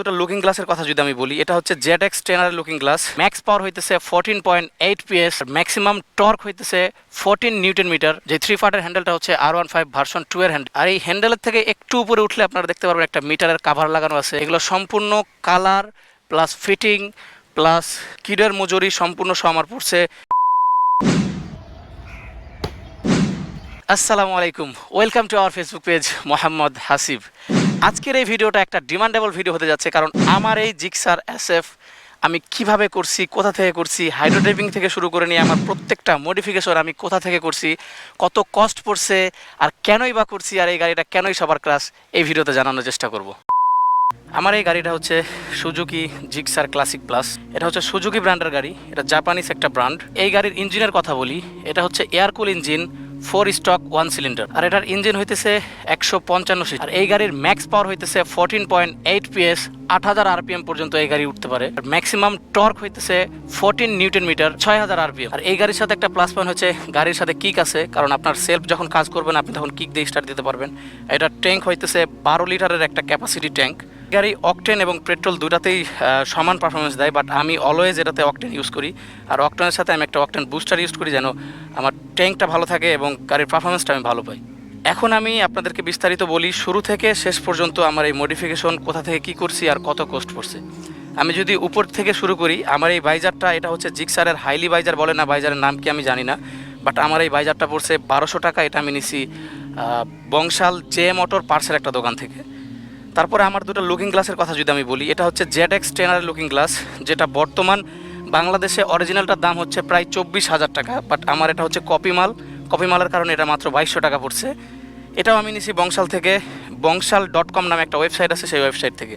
দুটো লুকিং গ্লাসের কথা যদি আমি বলি, এটা হচ্ছে Z X ten R looking glass max power হইতেছে fourteen point eight PS maximum torque হইতেছে ফোরটিন নিউটন মিটার যে থ্রি ফাটের হ্যান্ডেলটা হচ্ছে আর ওয়ান ফাইভ ভার্সন টু এর হ্যান্ডেল আর এই হ্যান্ডেলের থেকে একটু উপরে উঠলে আপনারা দেখতে পারবেন একটা মিটারের কাভার লাগানো আছে। এগুলো সম্পূর্ণ কালার প্লাস ফিটিং প্লাস কিডের মজুরি সম্পূর্ণ সহ আমার পড়ছে। আসসালামু আলাইকুম। Welcome to our Facebook page Mohammad Hasib আজকের এই ভিডিওটা একটা ডিমান্ডেবল ভিডিও হতে যাচ্ছে, কারণ আমার এই জিক্সার এসএফ আমি কীভাবে করছি, কোথা থেকে করছি হাইড্রোড্রাইভিং থেকে শুরু করে নিয়ে আমার প্রত্যেকটা মডিফিকেশন আমি কোথা থেকে করছি, কত কস্ট পড়ছে, আর কেনই বা করছি, আর এই গাড়িটা কেনই সবার ক্লাস এই ভিডিওতে জানানোর চেষ্টা করব। আমার এই গাড়িটা হচ্ছে সুজুকি জিক্সার ক্লাসিক প্লাস এটা হচ্ছে সুজুকি ব্র্যান্ডের গাড়ি, এটা জাপানিজ একটা ব্র্যান্ড এই গাড়ির ইঞ্জিনের কথা বলি, এটা হচ্ছে air cool engine four stroke one cylinder. আর এটার ইঞ্জিন হইতেছে একশো পঞ্চান্ন সিসি। আর এই গাড়ির ম্যাক্স পাওয়ার হইতেছে ফোরটিন পয়েন্ট এইট পিএস, আট হাজার আরপিএম পর্যন্ত এই গাড়ি উঠতে পারে। আর ম্যাক্সিমাম টর্ক হইতেছে ফোরটিন নিউটন মিটার, ছয় হাজার আরপিএম। আর এই গাড়ির সাথে একটা প্লাস পয়েন্ট হচ্ছে গাড়ির সাথে কিক আছে, কারণ আপনার সেলফ যখন কাজ করবেন, আপনি তখন কিক দিয়ে স্টার্ট দিতে পারবেন। এটার ট্যাঙ্ক হইতেছে বারো লিটারের একটা ক্যাপাসিটি ট্যাঙ্ক। গাড়ি অকটেন এবং পেট্রোল দুটাতেই সমান পারফরমেন্স দেয় বাট আমি অলওয়েজ এটাতে অকটেন ইউজ করি। আর অকটেনের সাথে আমি একটা অকটেন বুস্টার ইউজ করি যেন আমার ট্যাঙ্কটা ভালো থাকে এবং গাড়ির পারফরমেন্সটা আমি ভালো পাই। এখন আমি আপনাদেরকে বিস্তারিত বলি, শুরু থেকে শেষ পর্যন্ত আমার এই মডিফিকেশন কোথা থেকে কি করছি আর কত কষ্ট পড়ছে। আমি যদি উপর থেকে শুরু করি, আমার এই বাইজারটা, এটা হচ্ছে জিক্সারের হাইলি বাইজার বলে না, বাইজারের নাম কি আমি জানি না বাট আমার এই বাইজারটা পড়ছে বারোশো টাকা, এটা আমি নিছি বংশাল জে মোটর পার্সের একটা দোকান থেকে। তারপরে আমার দুটো লুকিং গ্লাসের কথা যদি আমি বলি, এটা হচ্ছে জেড এক্স টেনারের লুকিং গ্লাস যেটা বর্তমান বাংলাদেশে অরিজিনালটার দাম হচ্ছে প্রায় চব্বিশ হাজার টাকা বাট আমার এটা হচ্ছে কপি মাল। কপি মালের কারণে এটা মাত্র বাইশশো টাকা পড়ছে। এটাও আমি নিছি বংশাল থেকে, বংশাল ডট কম নামে একটা ওয়েবসাইট আছে, সেই ওয়েবসাইট থেকে।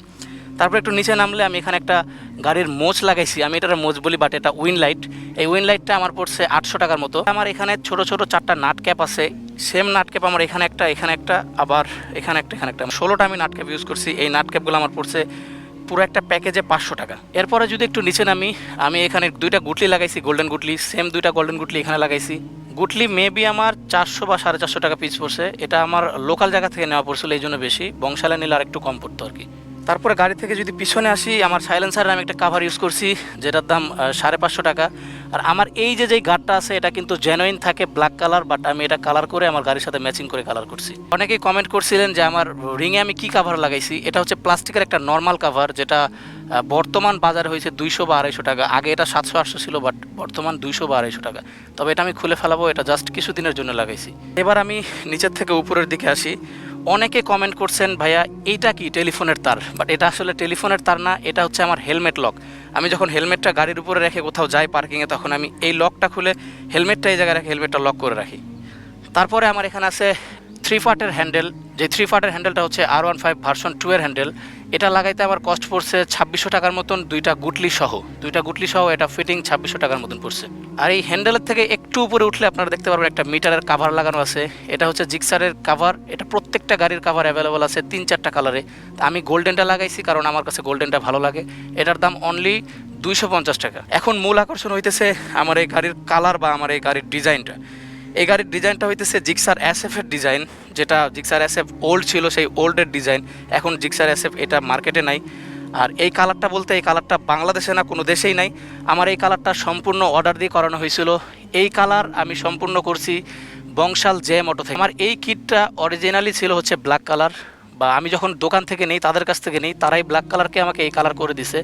তারপর একটু নিচে নামলে আমি এখানে একটা গাড়ির মোচ লাগাইছি। আমি এটার মোচ বলি বাট এটা উইন লাইট। এই উইন লাইটটা আমার পড়ছে আটশো টাকার মতো। আমার এখানে ছোট ছোট চারটা নাট ক্যাপ আছে। সেম নাট ক্যাপ আমার এখানে একটা এখানে একটা, আবার এখানে একটা এখানে একটা। ষোলোটা আমি নাট ক্যাপ ইউজ করছি। এই নাট ক্যাপগুলো আমার পড়ছে পুরো একটা প্যাকেজে পাঁচশো টাকা। এরপরে যদি একটু নিচে নামি, আমি এখানে দুইটা গুটলি লাগাইছি গোল্ডেন গুটলি। সেম দুইটা গোল্ডেন গুটলি এখানে লাগাইছি। গুটলি মেবি আমার চারশো বা সাড়ে চারশো টাকা পিস পড়ছে। এটা আমার লোকাল জায়গা থেকে নেওয়া পড়ছিল এই জন্য বেশি। বংশালে নিলে আর একটু কম পড়তো আর কি। তারপরে গাড়ি থেকে যদি পিছনে আসি, আমার সাইলেন্সারের আমি একটা কাভার ইউজ করছি, যেটার দাম সাড়ে পাঁচশো টাকা। আর আমার এই যে, যেই গার্ডটা আছে, এটা কিন্তু জেনুইন থাকে ব্ল্যাক কালার বাট আমি এটা কালার করে আমার গাড়ির সাথে ম্যাচিং করে কালার করছি। অনেকেই কমেন্ট করছিলেন যে, আমার রিংয়ে আমি কি কাভার লাগাইছি? এটা হচ্ছে প্লাস্টিকের একটা নর্মাল কাভার যেটা বর্তমান বাজার হয়েছে দুইশো বা আড়াইশো টাকা। আগে এটা সাতশো, আটশো ছিল বাট বর্তমান দুইশো বা আড়াইশো টাকা। তবে এটা আমি খুলে ফেলাবো, এটা জাস্ট কিছুদিনের জন্য লাগাইছি। এবার আমি নিচের থেকে উপরের দিকে আসি। অনেকে কমেন্ট করছেন, ভাইয়া, এইটা কি টেলিফোনের তার? বাট এটা আসলে টেলিফোনের তার না, এটা হচ্ছে আমার হেলমেট লক আমি যখন হেলমেটটা গাড়ির উপরে রেখে কোথাও যাই পার্কিংয়ে তখন আমি এই লকটা খুলে হেলমেটটা এই জায়গায় রেখে হেলমেটটা লক করে রাখি। তারপরে আমার এখানে আছে থ্রি ফার্টের হ্যান্ডেল যে থ্রি ফার্টের হ্যান্ডেলটা হচ্ছে আর ওয়ান ফাইভ ভার্সন টু এর হ্যান্ডেল এটা লাগাইতে আমার কস্ট পড়ছে ছাব্বিশশো টাকার মতন দুইটা গুটলি সহ। দুইটা গুটলি সহ এটা ফিটিং ছাব্বিশশো টাকার মতন পড়ছে। আর এই হ্যান্ডেলের থেকে একটু উপরে উঠলে আপনারা দেখতে পারবেন একটা মিটারের কাভার লাগানো আছে। এটা হচ্ছে জিক্সারের কাভার এটা প্রত্যেকটা গাড়ির কাভার অ্যাভেলেবল আছে তিন চারটা কালারে আমি গোল্ডেনটা লাগাইছি কারণ আমার কাছে গোল্ডেনটা ভালো লাগে। এটার দাম অনলি দুইশো পঞ্চাশ টাকা। এখন মূল আকর্ষণ হইতেছে আমার এই গাড়ির কালার বা আমার এই গাড়ির ডিজাইনটা এই গাড়ির ডিজাইনটা হইতেছে জিক্সার এসএফ এর ডিজাইন, যেটা জিক্সার এসএফ ওল্ড ছিল, সেই ওল্ডের ডিজাইন। এখন জিক্সার এসএফ এটা মার্কেটে নাই। আর এই কালারটা বলতে এই কালারটা বাংলাদেশে না, কোনো দেশেই নাই। আমার এই কালারটা সম্পূর্ণ অর্ডার দিয়ে করানো হয়েছিল। এই কালার আমি সম্পূর্ণ করছি বংশাল জে মোটো থেকে। আমার এই কিটটা অরিজিনালি ছিল হচ্ছে ব্ল্যাক কালার বা আমি যখন দোকান থেকে নেই, তাদের কাছ থেকে নেই, তারাই ব্ল্যাক কালারকে আমাকে এই কালার করে দিছে।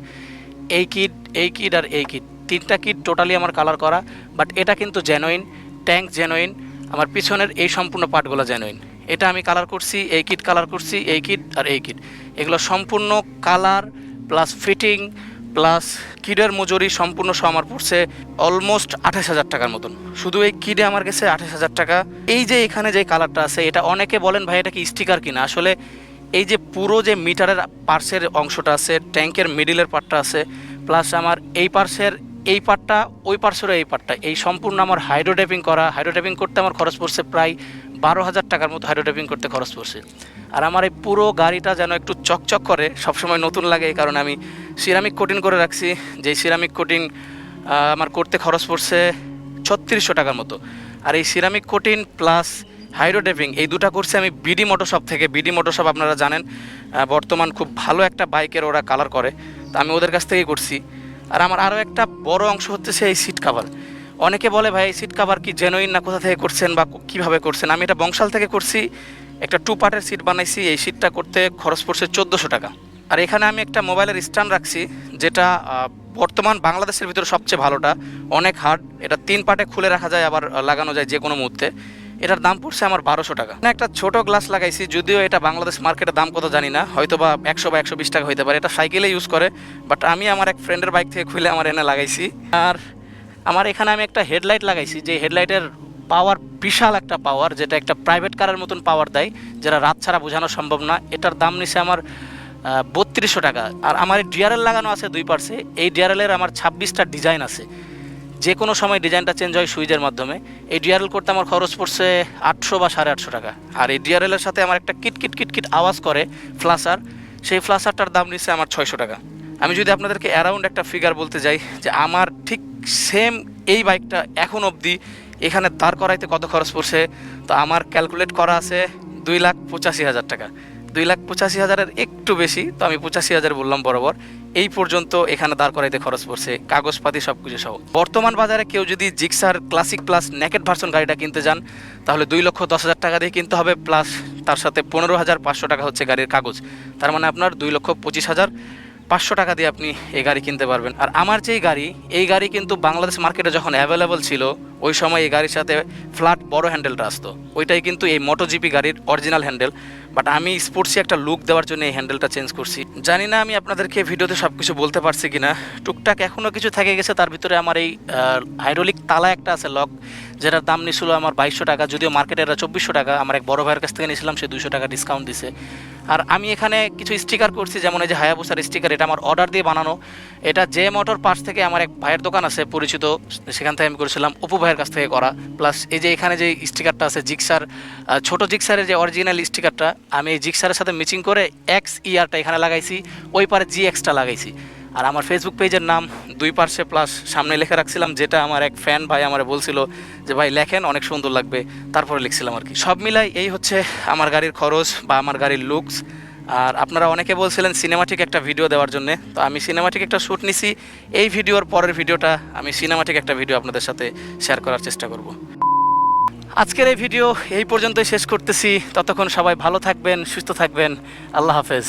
এই কিট এই কিট আর এই কিট তিনটা কিট টোটালি আমার কালার করা বাট এটা কিন্তু জেনুইন ট্যাঙ্ক জেনুইন, আমার পিছনের এই সম্পূর্ণ পার্টগুলো জেনুইন। এটা আমি কালার করছি, এই কিট কালার করছি, এই কিট আর এই কিট এগুলো সম্পূর্ণ কালার প্লাস ফিটিং প্লাস কিডের মজুরি সম্পূর্ণ সহ আমার পড়ছে অলমোস্ট আঠাশ হাজার টাকার মতন। শুধু এই কিডে আমার গেছে আঠাশ হাজার টাকা। এই যে এখানে যে কালারটা আছে, এটা অনেকে বলেন, ভাই, এটা কি স্টিকার কিনা? আসলে এই যে পুরো যে মিটারের পার্সের অংশটা আছে, ট্যাঙ্কের মিডিলের পার্টটা আছে প্লাস আমার এই পার্সের এই পার্টটা ওই পার্সেরও এই পার্টটা এই সম্পূর্ণ আমার হাইড্রোট্যাপিং করা হাইড্রোট্যাপিং করতে আমার খরচ পড়ছে প্রায় বারো হাজার টাকার মতো হাইড্রোট্যাপিং করতে খরচ পড়ছে। আর আমার এই পুরো গাড়িটা যেন একটু চকচক করে, সবসময় নতুন লাগে এই কারণে আমি সিরামিক কোটিং করে রাখছি। যেই সিরামিক কোটিং আমার করতে খরচ পড়ছে ছত্রিশশো টাকার মতো। আর এই সিরামিক কোটিং প্লাস হাইড্রোডেভিং এই দুটা করছে আমি বিডি মোটোশপ থেকে। বিডি মোটোশপ আপনারা জানেন বর্তমান খুব ভালো একটা বাইকের ওরা কালার করে। তো আমি ওদের কাছ থেকেই করছি। আর আমার আরও একটা বড় অংশ হচ্ছে এই সিট কাভার অনেকে বলে, ভাই এই সিট কাভার কি জেনুইন না কোথা থেকে করছেন বা কীভাবে করছেন? আমি এটা বংশাল থেকে করছি, একটা টু পার্টের সিট বানাইছি, এই সিটটা করতে খরচ পড়ছে চোদ্দোশো টাকা। আর এখানে আমি একটা মোবাইলের স্ট্যান্ড রাখছি, যেটা বর্তমান বাংলাদেশের ভিতরে সবচেয়ে ভালোটা। অনেক হার্ড এটা তিন পার্টে খুলে রাখা যায়, আবার লাগানো যায় যে কোনো মুহূর্তে। এটার দাম পড়ছে আমার বারোশো টাকা। একটা ছোট গ্লাস লাগাইছি, যদিও এটা বাংলাদেশ মার্কেটে দাম কত জানি না হয়তো বা একশো বা একশো বিশ টাকা হইতে পারে। এটা সাইকেলে ইউজ করে বাট আমি আমার এক ফ্রেন্ডের বাইক থেকে খুলে আমার এনে লাগাইছি। আর আমার এখানে আমি একটা হেডলাইট লাগাইছি, যে হেডলাইটের পাওয়ার বিশাল একটা পাওয়ার যেটা একটা প্রাইভেট কারের মতন পাওয়ার দেয়, যেটা রাত ছাড়া বোঝানো সম্ভব না। এটার দাম নিছে আমার বত্রিশশো টাকা। আর আমার ডিআরএল লাগানো আছে দুই পার্সে এই ডিআরএলের আমার ছাব্বিশটা ডিজাইন আছে। যে কোনো সময় ডিজাইনটা চেঞ্জ হয় সুইচের মাধ্যমে। এই ডিআরএল করতে আমার খরচ পড়ছে আটশো বা সাড়ে আটশো টাকা। আর এই ডিআরএলের সাথে আমার একটা কিট কিট কিট কিট আওয়াজ করে ফ্লাসার সেই ফ্লাসারটার দাম নিচ্ছে আমার ছয়শো টাকা। আমি যদি আপনাদেরকে অ্যারাউন্ড একটা ফিগার বলতে যাই, যে আমার ঠিক সেম এই বাইকটা এখন অবধি এখানে দাঁড় করাইতে কত খরচ পড়ছে, তো আমার ক্যালকুলেট করা আছে দুই লাখ পঁচাশি হাজার টাকা। দুই লাখ পঁচাশি হাজারের একটু বেশি, তো আমি পঁচাশি হাজার বললাম বরাবর। এই পর্যন্ত এখানে দাঁড় করাইতে খরচ পড়ছে, কাগজপাতি সব কিছু সহ। বর্তমান বাজারে কেউ যদি Gixxer classic plus naked version গাড়িটা কিনতে যান, তাহলে দুই লক্ষ দশ হাজার টাকা দিয়ে কিনতে হবে, প্লাস তার সাথে পনেরো হাজার পাঁচশো টাকা হচ্ছে গাড়ির কাগজ। তার মানে আপনার দুই লক্ষ পঁচিশ হাজার পাঁচশো টাকা দিয়ে আপনি এই গাড়ি কিনতে পারবেন। আর আমার যেই গাড়ি, এই গাড়ি কিন্তু বাংলাদেশ মার্কেটে যখন অ্যাভেলেবল ছিল ওই সময় এই গাড়ির সাথে ফ্ল্যাট বড় হ্যান্ডেলটা আসতো। ওইটাই কিন্তু এই মোটোজিপি গাড়ির অরিজিনাল হ্যান্ডেল। বাট আমি স্পোর্টসি একটা লুক দেওয়ার জন্য এই হ্যান্ডেলটা চেঞ্জ করছি। জানি না আমি আপনাদেরকে ভিডিওতে সব কিছু বলতে পারছি কিনা। টুকটাক এখনও কিছু থেকে গেছে, তার ভিতরে আমার এই হাইড্রোলিক তালা একটা আছে লক যেটার দাম নিছিল আমার বাইশশো টাকা, যদিও মার্কেটে এটা চব্বিশশো টাকা। আমার এক বড় ভাইয়ের কাছ থেকে নিয়েছিলাম, সে দুশো টাকা ডিসকাউন্ট দিছে। আর আমি এখানে কিছু স্টিকার করছি, যেমন এই যে হায়াবুসার স্টিকার এটা আমার অর্ডার দিয়ে বানানো। এটা জে মোটর পার্টস থেকে আমার এক ভাইয়ের দোকান আছে পরিচিত, সেখান থেকে আমি করেছিলাম। অপু ভাইয়ের কাছ থেকে করা। প্লাস এই যে এখানে যে স্টিকারটা আছে জিক্সার ছোট জিক্সারের যে অরিজিনাল স্টিকারটা আমি এই জিক্সারের সাথে মিচিং করে এক্স ইয়ারটা এখানে লাগাইছি, ওই পারে জি এক্সটা লাগাইছি। আর আমার ফেসবুক পেজের নাম দুই পার্শ্বে প্লাস সামনে লেখা রাখছিলাম, যেটা আমার এক ফ্যান ভাই আমার বলছিল যে, ভাই, লেখেন, অনেক সুন্দর লাগবে। তারপরে লিখছিলাম আর কি। সব মিলাই এই হচ্ছে আমার গাড়ির খরচ বা আমার গাড়ির লুকস আর আপনারা অনেকে বলছিলেন সিনেমাটিক একটা ভিডিও দেওয়ার জন্য। তো আমি সিনেমাটিক একটা শ্যুট নিছি। এই ভিডিওর পরের ভিডিওটা আমি সিনেমাটিক একটা ভিডিও আপনাদের সাথে শেয়ার করার চেষ্টা করব। আজকের এই ভিডিও এই পর্যন্তই শেষ করতেছি। ততক্ষণ সবাই ভালো থাকবেন, সুস্থ থাকবেন। আল্লাহ হাফেজ।